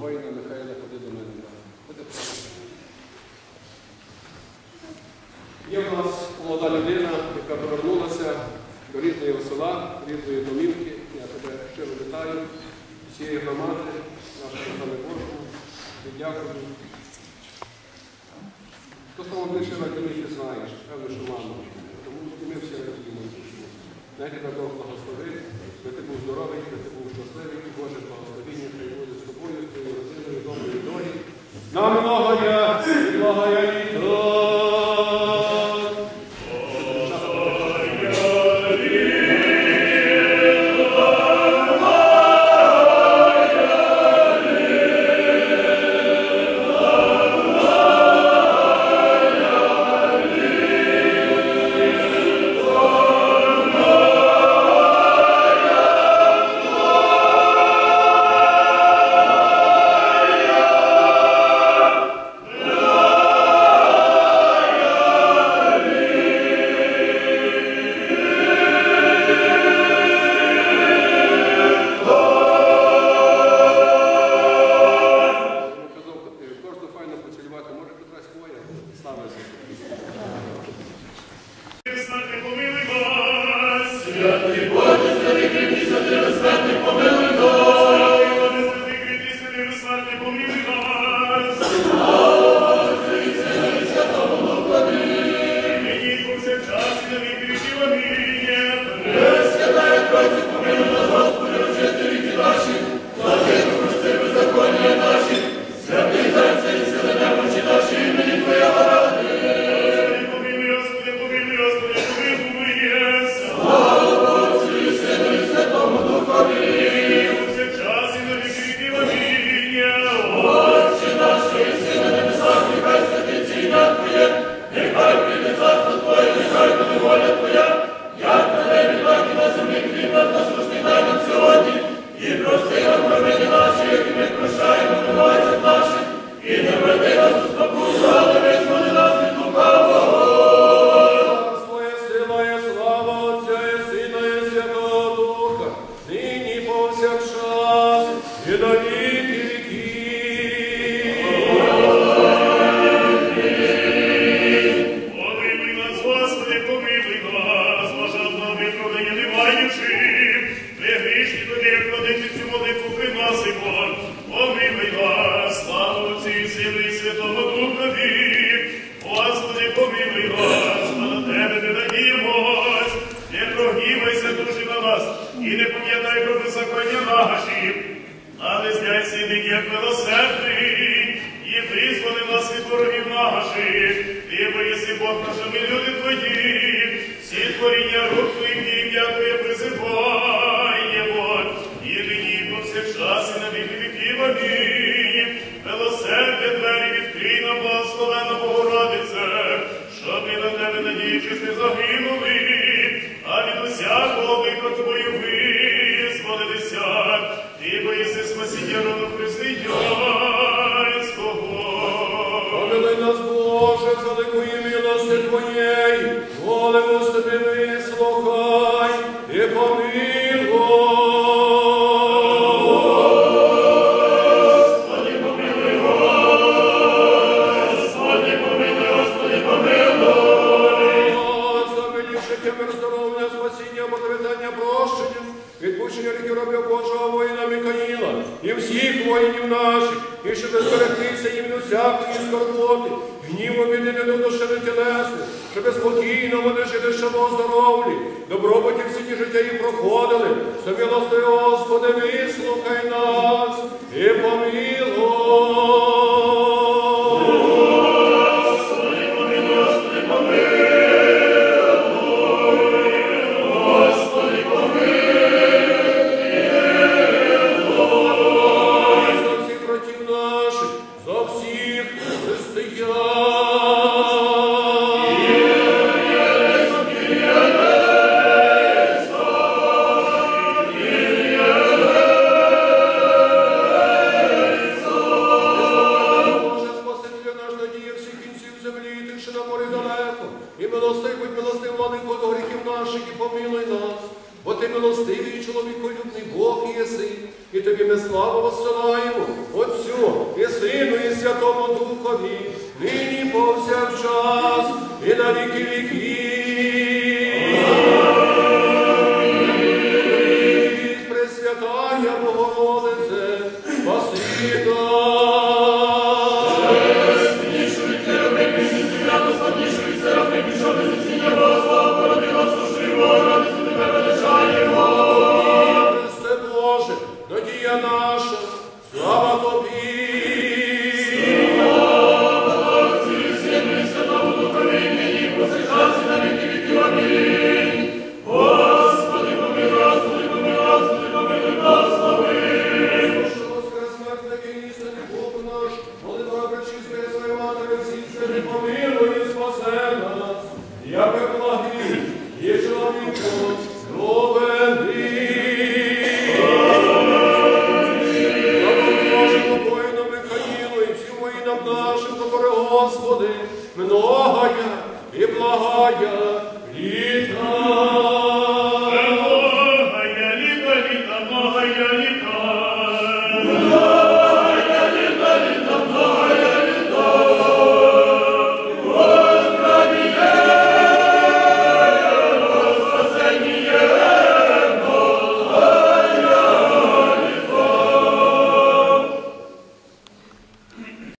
воїна Михайла, ходи до мене. Є в нас молода людина, яка повернулася до рідного села, рідної домівки. Я тебе щиро вітаю, всієї громади, нашого Божого. Дякую. Хто стало більше раділи, ти знаєш, певно, що мама. Тому і ми всі радіємо. Навіть тебе Бог благословив, щоб ти був здоровий, щоб ти був щасливий, Боже благословіння хай буде з тобою, з твоєю родиною, доброї долі. Намного я, благо благая очисти віки наші, наших, ти боїси Бог нашими люди твої, всі творіння рук твоїх і ім'я Твоє призиваємо, і нині і повсякчас і на віки віків. Амінь. Милосердя двері відкрий нам, благословена Богородице, щоб ми на тебе надіючись не загинули, а від усякого виклику твою визволилися, ти боїси спасіння роду християнського. І щоб зберегтися їм усякої скорботи, гніву біди не до душевне тілесне, щоб спокійно вони жили в здоровлі, добробуті всі ті життя їх проходили, Собі Господи, вислухай нас і помилуй. помилуй нас, бо ти милостивий, чоловіколюбний Бог і єси, і тобі ми славу воссилаємо, Отцю і Сину, і Святому Духові, нині повсякчас, і на віки віків. Господи,